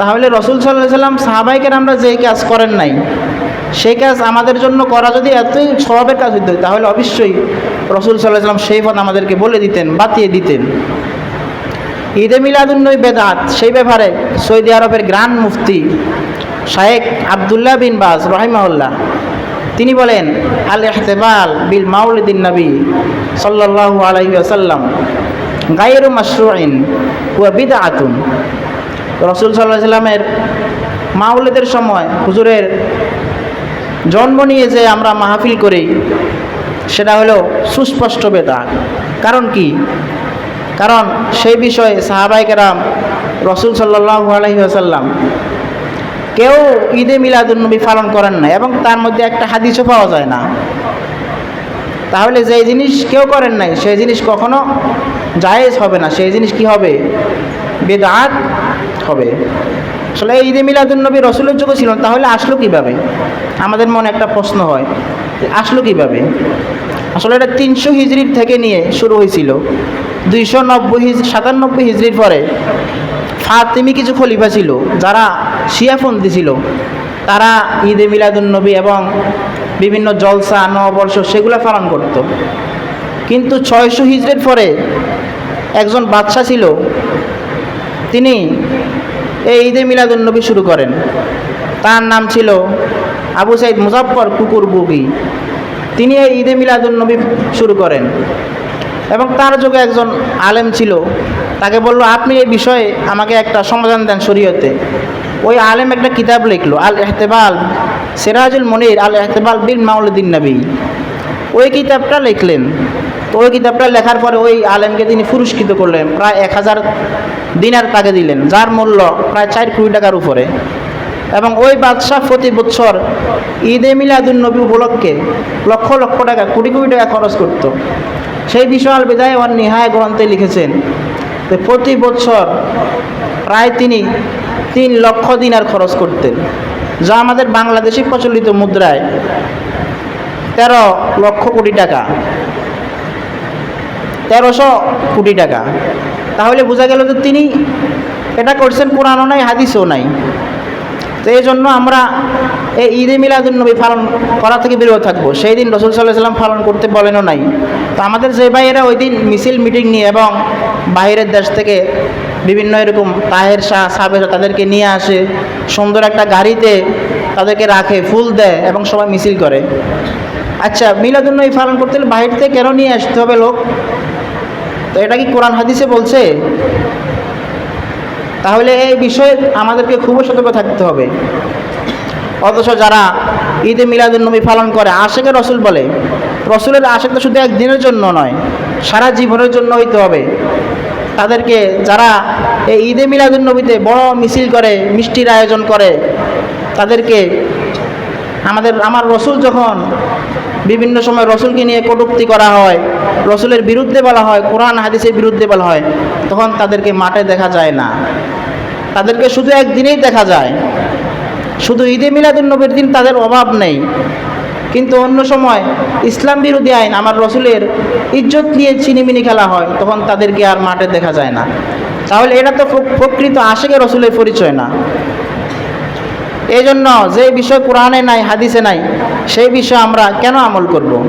তাহলে রসুল সাল্লাহ সাল্লাম সাহাবাইকের আমরা যেই কাজ করেন নাই, সেই কাজ আমাদের জন্য করা যদি এতই স্বভাবের কাজ হইত, তাহলে অবশ্যই রসুল সাল্লাহ সাল্লাম সেই পথ আমাদেরকে বলে দিতেন, বাতিয়ে দিতেন। ঈদে মিলাদুন্নবী বেদাত, সেই ব্যাপারে সৌদি আরবের গ্রান্ড মুফতি শায়েক আবদুল্লাহ বিন বাজ রহিমাউল্লাহ তিনি বলেন, আল এহতেবাল বিল মাউলিদিন নবী সাল্লাহ আলহি আসাল্লাম গায়েরু মাসরুইন হুয়া বিদা আতুন রসুল সাল্লাহ সাল্লামের মাউলেদের সময় হুজুরের জন্ম নিয়ে যে আমরা মাহফিল করি, সেটা হলো সুস্পষ্ট বেদা কারণ কি? কারণ সেই বিষয়ে সাহাবাইকেরাম রসুল সাল্লাহ আলহি আসাল্লাম কেউ ঈদে মিলাদুন্নবী পালন করেন না এবং তার মধ্যে একটা হাদিসও পাওয়া যায় না। তাহলে যেই জিনিস কেউ করেন নাই, সেই জিনিস কখনো জায়েজ হবে না। সেই জিনিস কি হবে? বেদাত হবে। আসলে ঈদে মিলাদুন্নবী রসুলের যুগে ছিল তাহলে আসলো কীভাবে? আমাদের মনে একটা প্রশ্ন হয় আসলো কীভাবে? আসলে এটা তিনশো হিজড়ির থেকে নিয়ে শুরু হয়েছিল। দুইশো নব্বই হিজ, সাতানব্বই হিজড়ির পরে ফাতিমি কিছু খলিফা ছিল, যারা শিয়াফন্দি ছিল। তারা ঈদে মিলাদুন্নবী এবং বিভিন্ন জলসা, নববর্ষ সেগুলো পালন করত। কিন্তু ছয়শো হিজড়ের পরে একজন বাদশা ছিল তিনি এই ঈদে মিলাদুন্নবী শুরু করেন। তার নাম ছিল আবু সাইদ মুজাফর কুকুর বুগি তিনি এই ঈদে মিলাদুন্নবী শুরু করেন। এবং তার যুগে একজন আলেম ছিল। তাকে বলল, আপনি এই বিষয়ে আমাকে একটা সমাধান দেন শরীয়তে। ওই আলেম একটা কিতাব লিখলো আল এহতেবাল সিরাজুল মনির আল এহতেবাল বিন মাউলুদ্দিন নবী। ওই কিতাবটা লিখলেন। তো ওই কিতাবটা লেখার পরে ওই আলেমকে তিনি পুরস্কৃত করলেন। প্রায় এক হাজার দিনার তাকে দিলেন, যার মূল্য প্রায় চার কোটি টাকার উপরে। এবং ওই বাদশাহ প্রতি বছর ঈদে মিলাদুন নবী উপলক্ষে লক্ষ লক্ষ টাকা, কোটি কোটি টাকা খরচ করত। সেই বিশাল বিদায় ওর নিহায় গ্রন্থে লিখেছেন যে প্রতি বছর প্রায় তিনি তিন লক্ষ দিনার খরচ করতেন, যা আমাদের বাংলাদেশি প্রচলিত মুদ্রায় তেরো লক্ষ কোটি টাকা। তেরোশো কোটি টাকা। তাহলে বোঝা গেল যে তিনি এটা করছেন কোরআনও নাই, হাদিসও নাই। তো এই জন্য আমরা এই ঈদে মিলাদুন্নবী পালন করা থেকে বিরত থাকব। সেই দিন রসুল সাল্লাহ সাল্লাম পালন করতে বলেনও নাই। তো আমাদের যে ভাইয়েরা ওই দিন মিছিল, মিটিং নিয়ে এবং বাইরের দেশ থেকে বিভিন্ন এরকম তাহের শাহ সাবের তাদেরকে নিয়ে আসে, সুন্দর একটা গাড়িতে তাদেরকে রাখে, ফুল দেয় এবং সবাই মিছিল করে। আচ্ছা মিলাদুন্নবী পালন করতে হলে বাইরে থেকে কেন নিয়ে আসতে হবে লোক? তো এটা কি কোরআন হাদিসে বলছে? তাহলে এই বিষয়ে আমাদেরকে খুবই সতর্ক থাকতে হবে। অথচ যারা ঈদে মিলাদুল নবী পালন করে, আশেকের রসুল বলে, রসুলের আশেক তো শুধু একদিনের জন্য নয়, সারা জীবনের জন্য হইতে হবে। তাদেরকে যারা এই ঈদে মিলাদুল নবীতে বড় মিছিল করে, মিষ্টির আয়োজন করে, তাদেরকে আমাদের, আমার রসুল যখন বিভিন্ন সময় রসুলকে নিয়ে কটুক্তি করা হয় রসুলের বিরুদ্ধে বলা হয়, কোরআন হাদিসের বিরুদ্ধে বলা হয়, তখন তাদেরকে মাঠে দেখা যায় না। তাদেরকে শুধু একদিনেই দেখা যায়। শুধু ঈদে মিলাদুন্নবীর দিন তাদের অভাব নেই। কিন্তু অন্য সময় ইসলাম বিরোধী আইন, আমার রসুলের ইজ্জত নিয়ে চিনিমিনি খেলা হয়, তখন তাদেরকে আর মাঠে দেখা যায় না। তাহলে এটা তো প্র- প্রকৃত আশেকে রসুলের পরিচয় না। এই জন্য যে বিষয় কোরআনে নাই, হাদিসে নাই, সেই বিষয়ে আমরা কেন আমল করব।